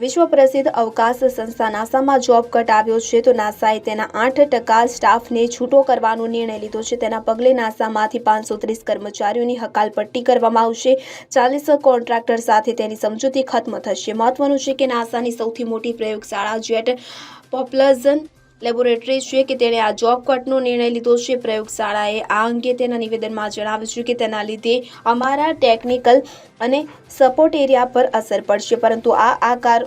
વિશ્વ પ્રસિદ્ધ અવકાશ સંસ્થા નાસામાં જોબ કટ આવ્યો છે. તો નાસાએ તેના આઠ ટકા સ્ટાફને છૂટો કરવાનો નિર્ણય લીધો છે. તેના પગલે નાસામાંથી પાંચસો ત્રીસ કર્મચારીઓની હકાલપટ્ટી કરવામાં આવશે. ચાલીસ કોન્ટ્રાક્ટર સાથે તેની સમજૂતી ખત્મ થશે. મહત્વનું છે કે નાસાની સૌથી મોટી પ્રયોગશાળા જેટ પોપ્લઝન લેબોરેટરી છે કે તેણે આ જોબ કટનો નિર્ણય લીધો છે. પ્રયોગશાળાએ આ અંગે તેના નિવેદનમાં જણાવ્યું છે કે તેના લીધે અમારા ટેકનિકલ અને સપોર્ટ એરિયા પર અસર પડશે. પરંતુ આ આકાર,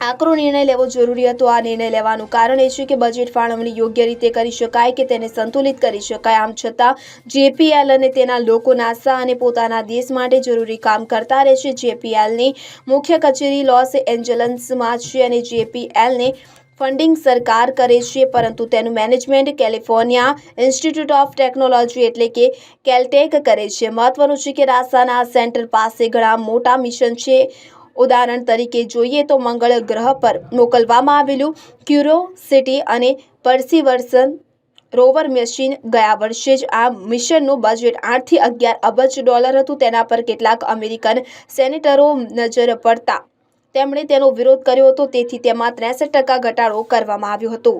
આકરો નિર્ણય લેવો જરૂરી હતો. આ નિર્ણય લેવાનું કારણ એ છે કે બજેટ ફાળવણી યોગ્ય રીતે કરી શકાય કે તેને સંતુલિત કરી શકાય. આમ છતાં, જેપીએલ અને તેના લોકો નાસા અને પોતાના દેશ માટે જરૂરી કામ કરતા રહેશે. જેપીએલની મુખ્ય કચેરી લોસ એન્જલન્સમાં છે અને જેપીએલને ફંડિંગ સરકાર કરે છે, પરંતુ તેનું management California Institute of Technology એટલે કે કેલટેક કરે છે. મહત્વનું છે કે નાસાના સેન્ટર પાસે ઘણા મોટા મિશન છે. ઉદાહરણ તરીકે જોઈએ તો મંગળ ગ્રહ પર મોકલવામાં આવેલું ક્યુરોસિટી અને પર્સિવર્સન રોવર મશીન ગયા વર્ષે જ આ મિશનનું બજેટ આઠથી અગિયાર અબજ ડોલર હતું. તેના પર કેટલાક અમેરિકન સેનેટરો નજર પડતા તેમણે તેનો વિરોધ કર્યો હતો, તેથી તેમાં ત્રેસઠ ટકા ઘટાડો કરવામાં આવ્યો હતો.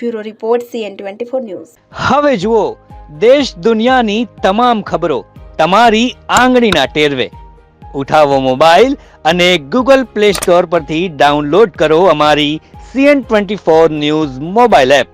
Bureau report, CN twenty four news. હવે જુઓ, દેશ દુનિયાની તમામ ખબરો તમારી આંગળીના ટેરવે. ઉઠાવો મોબાઈલ અને ગૂગલ પ્લે સ્ટોર પરથી ડાઉનલોડ કરો અમારી CN twenty four news mobile app.